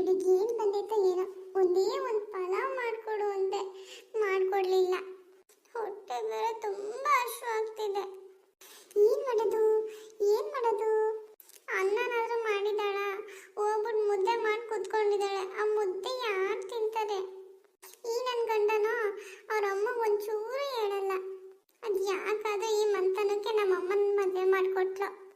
ಇವಳಿಗೆ ಏನು ಬಂದೈತೋ ಏನೋ ಒಂದೇ ಒಂದು ಪಲಾವ್ ಮಾಡಿಕೊಡು ಅಂದೆ. ಮಾಡಿಕೊಡ್ಲಿಲ್ಲ. ಹೊಟ್ಟೆ ಬೇರೆ ತುಂಬ ಆಗ್ತಿದೆ. ಏನು ಮಾಡೋದು? ಏನು ಮಾಡೋದು? ಅನ್ನನಾದ್ರೂ ಮಾಡಿದಾಳ ಹೋಗ್ಬಿಟ್ಟು ಮುದ್ದೆ ಮಾಡಿ ಕೂತ್ಕೊಂಡಿದ್ದಾಳೆ. ಆ ಮುದ್ದೆ ಯಾರು ತಿಂತಾರೆ ಈ ನನ್ನ ಗಂಡನೋ? ಅವ್ರ ಅಮ್ಮ ಒಂಚೂರು ಹೇಳಲ್ಲ. ಅದು ಯಾಕಾದ್ರೂ ಈ ಮಂತನಕ್ಕೆ ನಮ್ಮ ಅಮ್ಮನ ಮದುವೆ ಮಾಡಿಕೊಟ್ಲು.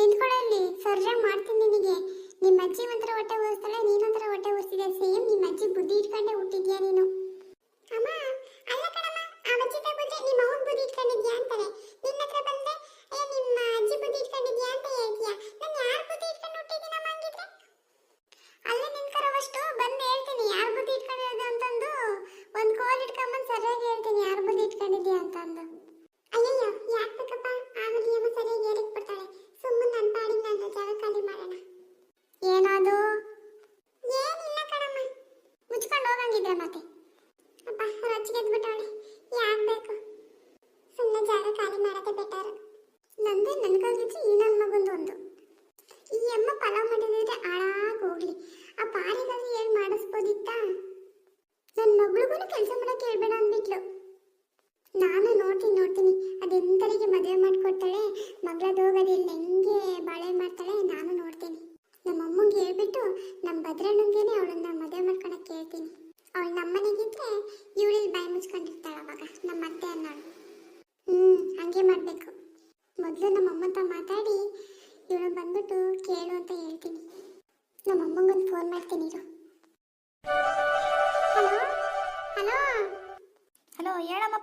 ನಿಂತ್ಕೊಳ್ಳಲ್ಲಿ ಸರ್ಜಾಗಿ ಮಾಡ್ತೀನಿ ನಿನಗೆ. ನಿಮ್ಮ ಅಜ್ಜಿ ಒಂಥರ ಹೊಟ್ಟೆ ಓದಿಸ್ತಾಳೆ ನೀನೊಂಥರ ಹೊಟ್ಟೆ ಓದಿಸಿದೆ ಸೇಮ್ ನಿಮ್ಮ ಅಜ್ಜಿ ಬುದ್ಧಿ ಇಟ್ಕೊಂಡೆ ಹುಟ್ಟಿದ್ಯಾ ನೀನು? ಅಮ್ಮ, ಅಲ್ಲ ಕಣಮ್ಮ, ಆ ಅಜ್ಜಿ ತಗೊಂಡ್ರೆ ನಿಮ್ಮ ಅವನ್ ಬುದ್ಧಿ ಇಟ್ಕೊಂಡಿದ್ಯಾ ಅಂತಾರೆ ನಿನ್ನ ಹತ್ರ ಬಂದ್ರೆ ಏ ನಿಮ್ಮ ಅಜ್ಜಿ ಬುದ್ಧಿ ಇಟ್ಕೊಂಡಿದ್ಯಾ ಅಂತ ಹೇಳ್ತೀಯಾ ನಾನು ಯಾರ ಬುದ್ಧಿ ಇಟ್ಕೊಂಡು ಹುಟ್ಟಿದ್ದೀನಮ್ಮ ಹಂಗಿದ್ರೆ ಅಲ್ಲೇ ನಿಂತ್ಕೊಳ್ಳೋವಷ್ಟು ಬಂದು ಹೇಳ್ತೀನಿ ಯಾರು ಬುದ್ಧಿ ಇಟ್ಕೊಂಡಿರೋದು ಅಂತಂದು ಒಂದು ಕೋಲ್ ಇಟ್ಕೊಂಬಂದು ಸರಿಯಾಗಿ ಹೇಳ್ತೀನಿ ಯಾರು ಬುದ್ಧಿ ಇಟ್ಕೊಂಡಿದ್ಯಾ ಅಂತಂದು ಅಯ್ಯಯ್ಯೋ ಯಾಕೆ ಬೇಕಪ್ಪ ಆಮೇಲೆ ಅಮ್ಮ ಸರಿಯಾಗಿ ಹೇಳಿಕ್ ಬಿಡ್ತಾಳೆ ಸುಮ್ಮನೆ ನನ್ನ ಪಾಡಿಗೆ ನನ್ನ ಜಾಗ ಖಾಲಿ ಮಾಡೋಣ ಏನದು ಏನಿಲ್ಲ ಕಣಮ್ಮ ಮುಚ್ಕೊಂಡು ಹೋಗಂಗಿದ್ರೆ ಮತ್ತೆ ಅಪ್ಪ ರೊಚ್ಚಿಗೆ ಎದ್ಬಿಟ್ಟವಳೆ ಯಾಕೆ ಬೇಕು ಸುಮ್ಮನೆ ಜಾಗ ಖಾಲಿ ಮಾಡೋದೇ ಬೆಟರ್ ನಂದು ನನಗಾಗಿತ್ತು ಈ ನನ್ನ ಮಗಂದು ಒಂದು. ಈ ಅಮ್ಮ ಪಲಾವ್ ಮಾಡಿದ್ರೆ ಅವಳು ನಮ್ಮನೆಗಿದ್ರೆ ಇವಳಿಲ್ ಬಾಯಿ ಮುಚ್ಕೊಂಡಿರ್ತಾಳೆ ಅವಾಗ ನಮ್ಮ ಅತ್ತೆ ಅನ್ನೋಳು. ಹ್ಞೂ ಹಂಗೆ ಮಾಡಬೇಕು. ಮೊದಲು ನಮ್ಮ ಹತ್ರ ಮಾತಾಡಿ ಇವಳು ಬಂದ್ಬಿಟ್ಟು ಕೇಳು ಅಂತ ಹೇಳ್ತೀನಿ. ನಮ್ಮ ಅಮ್ಮಂಗೊಂದು ಫೋನ್ ಮಾಡ್ತೀನಿ ಇರು. ಹಲೋ? ಹಲೋ? ಹಲೋ ಹೇಳಮ್ಮ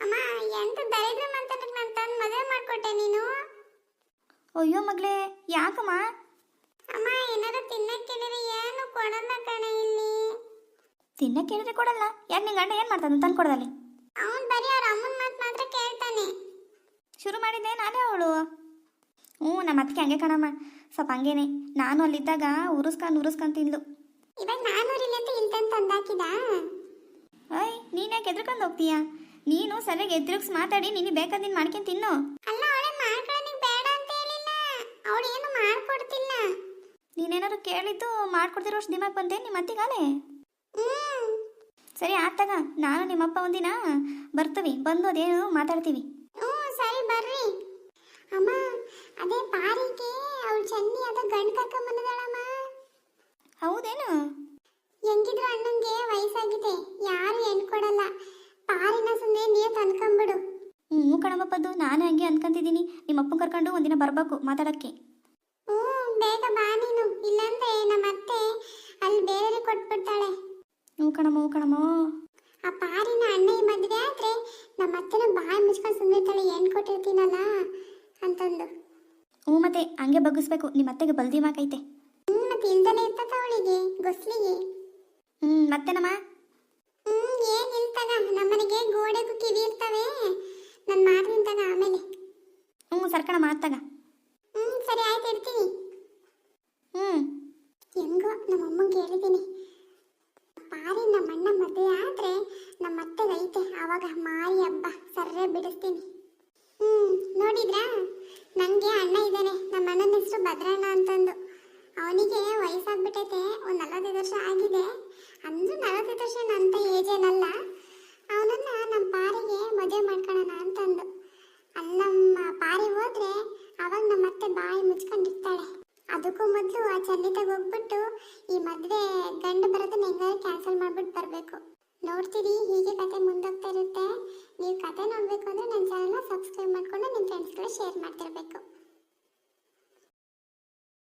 ಅಮ್ಮ ಎಂತ ದರಿದ್ರ ಮಂತನಕ್ಕೆ ನಾನು ತಂದು ಮದುವೆ ಮಾಡಿಕೊಟ್ಟೆ ನೀನು? ಅಯ್ಯೋ ಮಗಳೇ ಯಾಕಮ್ಮ? ಅಮ್ಮ ಏನಾದ್ರು ತಿನ್ನಕ್ಕೆ ಏನು ಕೊಡಲ್ಲ ಕಣೆ ತಿನ್ನಕ್ಕೆ ಕೇಳಿದ್ರೆ ಕೊಡಲ್ಲ. ಯಾಕೆ ನಿನ್ನ ಗಂಡ ಏನು ಮಾಡ್ತಾನೆ? ತಂದು ಕೊಡದಲ್ಲಿ. ಅವನು ಬರೀ ಅವ್ರ ಅಮ್ಮನ ಮಾತು ಮಾತ್ರ ಕೇಳ್ತಾನೆ. ಶುರು ಮಾಡಿದ್ದೆ ನಾನೇ ಅವಳು. ಹ್ಞೂ ನಮ್ಮ ಅತ್ತಿಗೆ ಹಂಗೆ ಕಣಮ್ಮ. ಸ್ವಲ್ಪ ಹಂಗೇನೆ. ನಾನು ಅಲ್ಲಿದ್ದಾಗ ಉರುಸ್ಕೊಂಡು ಉರುಸ್ಕೊಂಡು ತಿಂದ್ಲು. ಇವಾಗ ನಾನೂರಿಲ್ಲ ಅಂತ ಇಂತಂದು ತಂದಾಕಿದ? ಅಯ್ ನೀನು ಯಾಕೆ ಎದ್ರುಕೊಂಡು ಹೋಗ್ತೀಯಾ? ನೀನು ಸರಿಯಾಗಿ ಎದ್ರುಗ್ಸ್ ಮಾತಾಡಿ ನಿನಗೆ ಬೇಕಾದ ನೀನು ಮಾಡ್ಕೊಂಡು ತಿನ್ನು. ಅಲ್ಲ ಅವಳೆ ಮಾಡ್ಕೊಳ್ಳೋದಕ್ಕೆ ಬೇಡ ಅಂತ ಹೇಳಿಲ್ಲ. ಅವಳು ಏನು ಮಾಡ್ಕೊಡ್ತಿಲ್ಲ. ನೀನೇನಾದ್ರು ಕೇಳಿದ್ದು ಮಾಡ್ಕೊಡ್ತಿರೋ ಅಷ್ಟು ದಿನಕ್ಕೆ ಬಂದೆ ನಿಮ್ಮ ಅತ್ತಿಗಾಲೆ? ಸರಿ ಆತಾಗ ನಾನು ನಿಮ್ಮಪ್ಪ ಒಂದಿನ ಬರ್ತೀವಿ. ಬಂದು ಅದೇನು ಮಾತಾಡ್ತೀವಿ. ಹ್ಞೂ ಸರಿ ಬರ್ರಿ. ಅಮ್ಮ ಅದೇ ಪಾರಿಗೆ ಅವಳು ಚೆನ್ನಿ ಅದ ಗಂಡು ಕರ್ಕೊಂಬಂದಿದ್ದಾಳಮ್ಮ ಹೌದೇನು? ಹೆಂಗಿದ್ರು ಅಣ್ಣಂಗೆ ವಯಸ್ಸಾಗಿದೆ. ಯಾರು ಹೆಣ್ಣು ಕೊಡಲ್ಲ. ಪಾರಿನ ಸುಮ್ಮನೆ ನೀ ತಂದ್ಕೊಂಬಿಡು ಹ್ಞೂ ಕಣಮ್ಮಪ್ಪದ್ದು ನಾನು ಹಂಗೆ ಅನ್ಕೊಂತಿದ್ದೀನಿ. ನಿಮ್ಮ ಅಪ್ಪನ ಕರ್ಕೊಂಡು ಒಂದಿನ ಬರಬೇಕು ಮಾತಾಡೋಕ್ಕೆ ಹ್ಞೂ ಬೇಗ ಬಾ ನೀನು ಇಲ್ಲಾಂದ್ರೆ ನಮ್ಮ ಅತ್ತೆ ಅಲ್ಲಿ ಬೇರೆ ಕೊಟ್ಬಿಡ್ತಾಳೆ ಹ್ಞೂ ಕಣಮ್ಮ ಕಣಮ್ಮ ಆ ಪಾರಿನ ಅಣ್ಣ ಈ ಮದುವೆ ಆದ್ರೆ ನಮ್ಮ ಅತ್ತೆನ ಬಾಯಿ ಮುಚ್ಕೊಂಡು ಸುಮ್ಮನಿರ್ತಾಳೆ ಹೆಣ್ಣು ಕೊಟ್ಟಿರ್ತೀನಲ್ಲ ಅಂತಂದು. ಹ್ಞೂ ಮತ್ತೆ ಹಂಗೆ ಬಗ್ಗಿಸ್ಬೇಕು. ನಿಮ್ಮ ಅತ್ತೆಗೆ ಬಲ್ದಿ ಮಾಕೈತೆ ಹ್ಞೂ ಮತ್ತೆ ಇಲ್ದಲೇ ಇರ್ತದ ಅವಳಿಗೆ ಗೊಸ್ಲಿಗೆ. ಹ್ಞೂ ಮತ್ತೆನಮ್ಮ? ಹ್ಮ್ ಏನ್ ಇಲ್ತಗ ನಮ್ಮನೆಗೆ ಗೋಡೆಗೂ ಕಿವಿ ಇರ್ತವೆ. ನನ್ನ ಮಾಡ್ತೀನಿ ತಗ ಆಮೇಲೆ. ಹ್ಞೂ ಸರ್ಕಣ ಆತ್ತಾಗ ಹ್ಮ್ ಸರಿ ಆಯ್ತು ಇಡ್ತೀನಿ ಹ್ಞೂ ಹೆಂಗೋ ನಮ್ಮ ಅಮ್ಮಂಗೆ ಹೇಳಿದ್ದೀನಿ ಪಾರಿ ನಮ್ಮ ಅಣ್ಣ ಮದುವೆ ಆದ್ರೆ ನಮ್ಮ ಅತ್ತೆಗೆ ಐತೆ ಆವಾಗ ಮಾರಿ ಹಬ್ಬ ಸರ್ರೆ ಬಿಡಿಸ್ತೀನಿ. ಹ್ಮ್, ನೋಡಿದ್ರಾ? ನನಗೆ ಅಣ್ಣ ಇದ್ದಾನೆ, ನಮ್ಮ ಅಣ್ಣನ ಹೆಸರು ಭದ್ರಣ್ಣ ಅಂತಂದು. ಅವನಿಗೆ ವಯಸ್ಸಾಗ್ಬಿಟ್ಟೈತೆ, ಒಂದು ನಲವತ್ತೈದು ವರ್ಷ ಆಗಿದೆ. ಅಂದ್ರೂ ನಲವತ್ತೈದು ವರ್ಷ ನಂತ ಏಜ್ ಏನಲ್ಲ. ಅವನನ್ನ ನಮ್ಮ ಪಾರಿಗೆ ಮದುವೆ ಮಾಡ್ಕೊಳ್ಳೋಣ ಅಂತಂದು. ಅಲ್ಲಿ, ನಮ್ಮ ಪಾರಿ ಹೋದ್ರೆ ಅವಾಗ ನಮ್ಮ ಅತ್ತೆ ಬಾಯಿ ಮುಚ್ಕೊಂಡಿರ್ತಾಳೆ ಅದಕ್ಕೂ ಮೊದಲು ಆ ಚಂದಿತಾಗ ಹೋಗ್ಬಿಟ್ಟು ಈ ಮದುವೆ ಗಂಡು ಬರೋದನ್ನ ಹೆಂಗಾದ್ರು ಕ್ಯಾನ್ಸಲ್ ಮಾಡ್ಬಿಟ್ಟು ಬರಬೇಕು. ನೋಡ್ತೀರಿ, ಹೀಗೆ ಕತೆ ಮುಂದೋಗ್ತಾ ಇರುತ್ತೆ. ನೀವು ಕತೆ ನೋಡಬೇಕು ಅಂದರೆ ನನ್ನ ಚಾನಲ್ನ ಸಬ್ಸ್ಕ್ರೈಬ್ ಮಾಡಿಕೊಂಡು ನಿಮ್ಮ ಫ್ರೆಂಡ್ಸ್ಗಳು ಶೇರ್ ಮಾಡ್ತಿರ್ಬೇಕು.